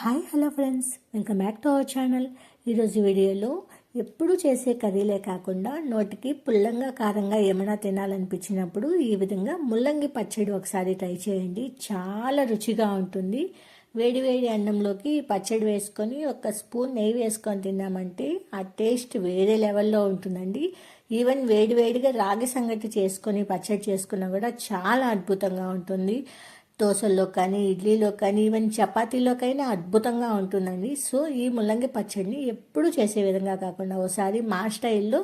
Hi hello friends. Welcome back to our channel. ఈరోజు వీడియోలో ఎప్పుడు చేసే కర్రీలే కాకుండా నోటికి పుల్లంగా కారంగా ఏమైనా తినాలనిపించినప్పుడు ఈ విధంగా ముల్లంగి పచ్చడి ఒకసారి ట్రై చేయండి. చాలా రుచిగా ఉంటుంది. వేడి వేడి అన్నంలోకి పచ్చడి వేసుకొని ఒక స్పూన్ నెయ్యి వేసుకొని తిన్నామంటే ఆ టేస్ట్ వేరే లెవెల్లో ఉంటుందండి. ఈవెన్ వేడి వేడిగా రాగి సంగటి చేసుకొని పచ్చడి చేసుకున్నా కూడా చాలా అద్భుతంగా ఉంటుంది. దోశల్లో కానీ ఇడ్లీలో కానీ ఈవెన్ చపాతీలోకైనా అద్భుతంగా ఉంటుందండి. సో ఈ ముల్లంగి పచ్చడిని ఎప్పుడు చేసే విధంగా కాకుండా ఒకసారి మా స్టైల్లో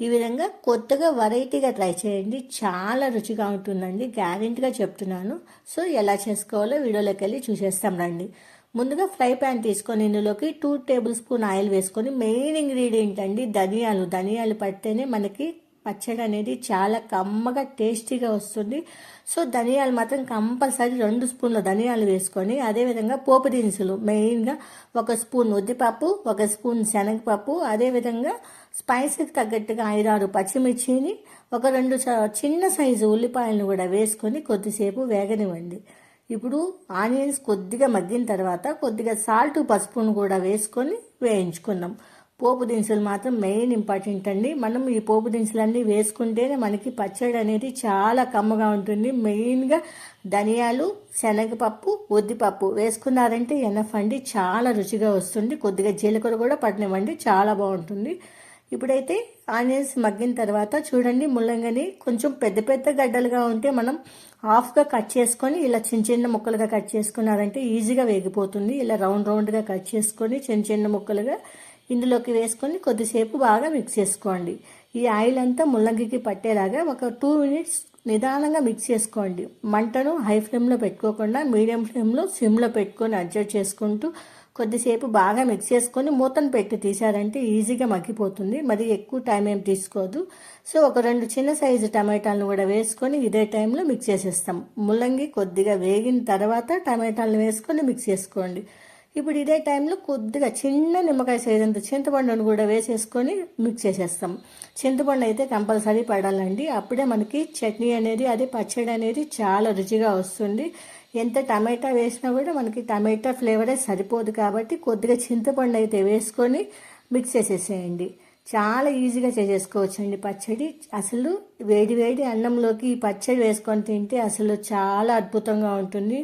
ఈ విధంగా కొత్తగా వెరైటీగా ట్రై చేయండి. చాలా రుచిగా ఉంటుందండి. గ్యారెంటీగా చెప్తున్నాను. సో ఎలా చేసుకోవాలో వీడియోలోకి వెళ్ళి చూసేస్తాం రండి. ముందుగా ఫ్రై ప్యాన్ తీసుకొని ఇందులోకి టూ టేబుల్ స్పూన్ ఆయిల్ వేసుకొని మెయిన్ ఇంగ్రీడియంట్ అండి ధనియాలు. ధనియాలు పడితేనే మనకి పచ్చడి అనేది చాలా కమ్మగా టేస్టీగా వస్తుంది. సో ధనియాలు మాత్రం కంపల్సరీ రెండు స్పూన్ల ధనియాలు వేసుకొని అదేవిధంగా పోపు దినుసులు. మెయిన్గా ఒక స్పూన్ ఉద్దిపప్పు ఒక స్పూన్ శనగపప్పు అదేవిధంగా స్పైసీకి తగ్గట్టుగా ఐదారు పచ్చిమిర్చిని ఒక రెండు చిన్న సైజు ఉల్లిపాయలను కూడా వేసుకొని కొద్దిసేపు వేగనివ్వండి. ఇప్పుడు ఆనియన్స్ కొద్దిగా మగ్గిన తర్వాత కొద్దిగా సాల్ట్ పసుపును కూడా వేసుకొని వేయించుకుందాం పోపు దినుసులు మాత్రం మెయిన్ ఇంపార్టెంట్ అండి. మనం ఈ పోపు దినుసులన్నీ వేసుకుంటేనే మనకి పచ్చడి అనేది చాలా కమ్మగా ఉంటుంది. మెయిన్గా ధనియాలు శనగపప్పు ఉద్దిపప్పు వేసుకున్నారంటే ఎనఫ్ అండి. చాలా రుచిగా వస్తుంది. కొద్దిగా జీలకర్ర కూడా పట్టినవ్వండి చాలా బాగుంటుంది. ఇప్పుడైతే ఆనియన్స్ మగ్గిన తర్వాత చూడండి ముల్లంగని కొంచెం పెద్ద పెద్ద గడ్డలుగా ఉంటే మనం హాఫ్గా కట్ చేసుకొని ఇలా చిన్న చిన్న ముక్కలుగా కట్ చేసుకున్నారంటే ఈజీగా వేగిపోతుంది. ఇలా రౌండ్ రౌండ్గా కట్ చేసుకొని చిన్న చిన్న ముక్కలుగా ఇందులోకి వేసుకొని కొద్దిసేపు బాగా మిక్స్ చేసుకోండి. ఈ ఆయిల్ అంతా ముల్లంగికి పట్టేలాగా ఒక టూ మినిట్స్ నిదానంగా మిక్స్ చేసుకోండి. మంటను హై ఫ్లేమ్లో పెట్టుకోకుండా మీడియం ఫ్లేమ్లో సిమ్లో పెట్టుకొని అడ్జస్ట్ చేసుకుంటూ కొద్దిసేపు బాగా మిక్స్ చేసుకొని మూతను పెట్టి తీసారంటే ఈజీగా మగ్గిపోతుంది. మరి ఎక్కువ టైం ఏం తీసుకోదు. సో ఒక రెండు చిన్న సైజు టమాటాలను కూడా వేసుకొని ఇదే టైంలో మిక్స్ చేసేస్తాం. ముల్లంగి కొద్దిగా వేగిన తర్వాత టమాటాలను వేసుకొని మిక్స్ చేసుకోండి. ఇప్పుడు ఇదే టైంలో కొద్దిగా చిన్న నిమ్మకాయ సైజంత చింతపండును కూడా వేసేసుకొని మిక్స్ చేసేస్తాం. చింతపండు అయితే కంపల్సరీ పడాలండి. అప్పుడే మనకి చట్నీ అనేది అదే పచ్చడి అనేది చాలా రుచిగా వస్తుంది. ఎంత టమాటా వేసినా కూడా మనకి టమాటా ఫ్లేవరే సరిపోదు కాబట్టి కొద్దిగా చింతపండు అయితే వేసుకొని మిక్స్ చేసేసేయండి. చాలా ఈజీగా చేసేసుకోవచ్చండి పచ్చడి. అసలు వేడి వేడి అన్నంలోకి ఈ పచ్చడి వేసుకొని తింటే అసలు చాలా అద్భుతంగా ఉంటుంది.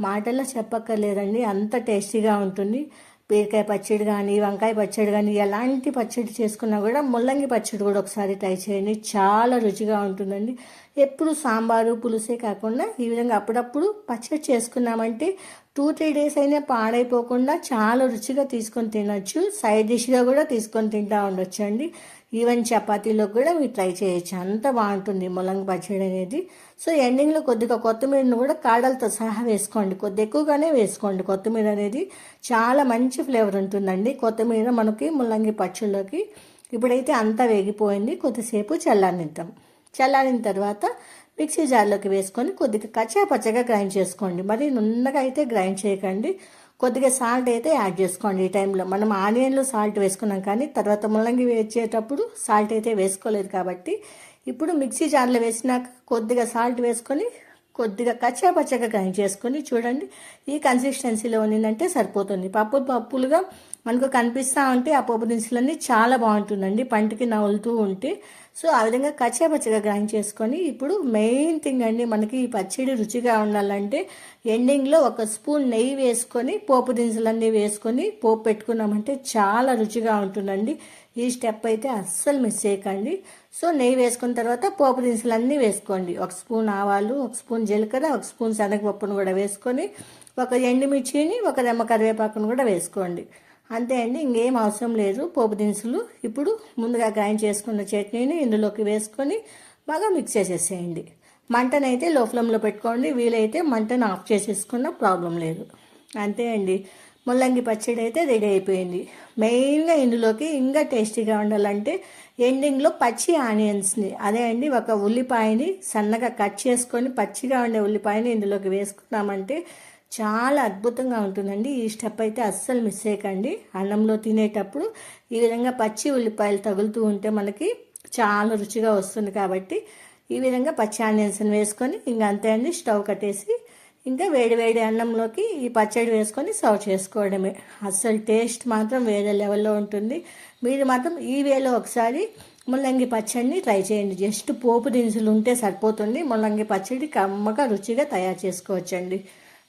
మాటల్లో చెప్పక్కర్లేదండి. అంత టేస్టీగా ఉంటుంది. బీరకాయ పచ్చడి కానీ వంకాయ పచ్చడి కానీ ఎలాంటి పచ్చడి చేసుకున్నా కూడా ముల్లంగి పచ్చడి కూడా ఒకసారి ట్రై చేయండి. చాలా రుచిగా ఉంటుందండి. ఎప్పుడు సాంబారు పులుసే కాకుండా ఈ విధంగా అప్పుడప్పుడు పచ్చడి చేసుకున్నామంటే టూ త్రీ డేస్ అయినా పాడైపోకుండా చాలా రుచిగా తీసుకొని తినొచ్చు. సైడ్ డిష్గా కూడా తీసుకొని తింటూ ఉండొచ్చు అండి ఈవెన్ చపాతీలో కూడా మీరు ట్రై చేయొచ్చు. అంత బాగుంటుంది ములంగి పచ్చడి అనేది. సో ఎండింగ్లో కొద్దిగా కొత్తిమీరను కూడా కాడలతో సహా వేసుకోండి. కొద్ది ఎక్కువగానే వేసుకోండి కొత్తిమీర అనేది. చాలా మంచి ఫ్లేవర్ ఉంటుందండి. కొత్తిమీర మనకి ముల్లంగి పచ్చళ్ళలోకి ఇప్పుడైతే అంతా వేగిపోయింది. కొద్దిసేపు చల్లారిద్దాం చల్లారిన తర్వాత మిక్సీ జార్లోకి వేసుకొని కొద్దిగా కచ్చా పచ్చగా గ్రైండ్ చేసుకోండి. మరి నున్నగా అయితే గ్రైండ్ చేయకండి. కొద్దిగా సాల్ట్ అయితే యాడ్ చేసుకోండి ఈ టైంలో. మనం ఆనియన్లో సాల్ట్ వేసుకున్నాం కానీ తర్వాత ముల్లంగి వేసేటప్పుడు సాల్ట్ అయితే వేసుకోలేదు కాబట్టి ఇప్పుడు మిక్సీ జార్లో వేసినాక కొద్దిగా సాల్ట్ వేసుకొని కొద్దిగా కచ్చా పచ్చగా గ్రైండ్ చేసుకొని చూడండి ఈ కన్సిస్టెన్సీలో ఉన్నిందంటే సరిపోతుంది. పప్పు పప్పులుగా మనకు కనిపిస్తూ ఉంటే ఆ పప్పు దినుసులన్నీ చాలా బాగుంటుందండి. పంటికి నవ్వులుతూ ఉంటే. సో ఆ విధంగా కచ్చాపచ్చగా గ్రైండ్ చేసుకొని ఇప్పుడు మెయిన్ థింగ్ అండి మనకి ఈ పచ్చడి రుచిగా ఉండాలంటే ఎండింగ్లో ఒక స్పూన్ నెయ్యి వేసుకొని పోపు దినుసులన్నీ వేసుకొని పోపు పెట్టుకున్నామంటే చాలా రుచిగా ఉంటుందండి. ఈ స్టెప్ అయితే అస్సలు మిస్ చేయకండి. సో నెయ్యి వేసుకున్న తర్వాత పోపు దినుసులన్నీ వేసుకోండి. ఒక స్పూన్ ఆవాలు ఒక స్పూన్ జీలకర్ర ఒక స్పూన్ శనగపప్పును కూడా వేసుకొని ఒక ఎండుమిర్చిని ఒక రెమ్మ కరివేపాకును కూడా వేసుకోండి. అంతే అండి ఇంకేం అవసరం లేదు. పోపు దినుసులు ఇప్పుడు ముందుగా గ్రైండ్ చేసుకున్న చట్నీని ఇందులోకి వేసుకొని బాగా మిక్స్ చేసేసేయండి. మంటనైతే లో ఫ్లేమ్లో పెట్టుకోండి వీలైతే మంటను ఆఫ్ చేసేసుకున్న ప్రాబ్లం లేదు. అంతే అండి ముల్లంగి పచ్చడి అయితే రెడీ అయిపోయింది. మెయిన్గా ఇందులోకి ఇంకా టేస్టీగా ఉండాలంటే ఎండింగ్లో పచ్చి ఆనియన్స్ని అదే అండి ఒక ఉల్లిపాయని సన్నగా కట్ చేసుకొని పచ్చిగా ఉండే ఉల్లిపాయని ఇందులోకి వేసుకున్నామంటే చాలా అద్భుతంగా ఉంటుందండి. ఈ స్టెప్ అయితే అస్సలు మిస్ చేయకండి అన్నంలో తినేటప్పుడు ఈ విధంగా పచ్చి ఉల్లిపాయలు తగులుతూ ఉంటే మనకి చాలా రుచిగా వస్తుంది కాబట్టి ఈ విధంగా పచ్చి ఆనియన్స్ని వేసుకొని ఇంకా అంతే అండి స్టవ్ కట్టేసి ఇంకా వేడి వేడి అన్నంలోకి ఈ పచ్చడి వేసుకొని సర్వ్ చేసుకోవడమే. అస్సలు టేస్ట్ మాత్రం వేరే లెవెల్లో ఉంటుంది. మీరు మాత్రం ఈ వేలో ఒకసారి ముల్లంగి పచ్చడిని ట్రై చేయండి. జస్ట్ పోపు దినుసులు ఉంటే సరిపోతుంది. ముల్లంగి పచ్చడి కమ్మగా రుచిగా తయారు చేసుకోవచ్చండి.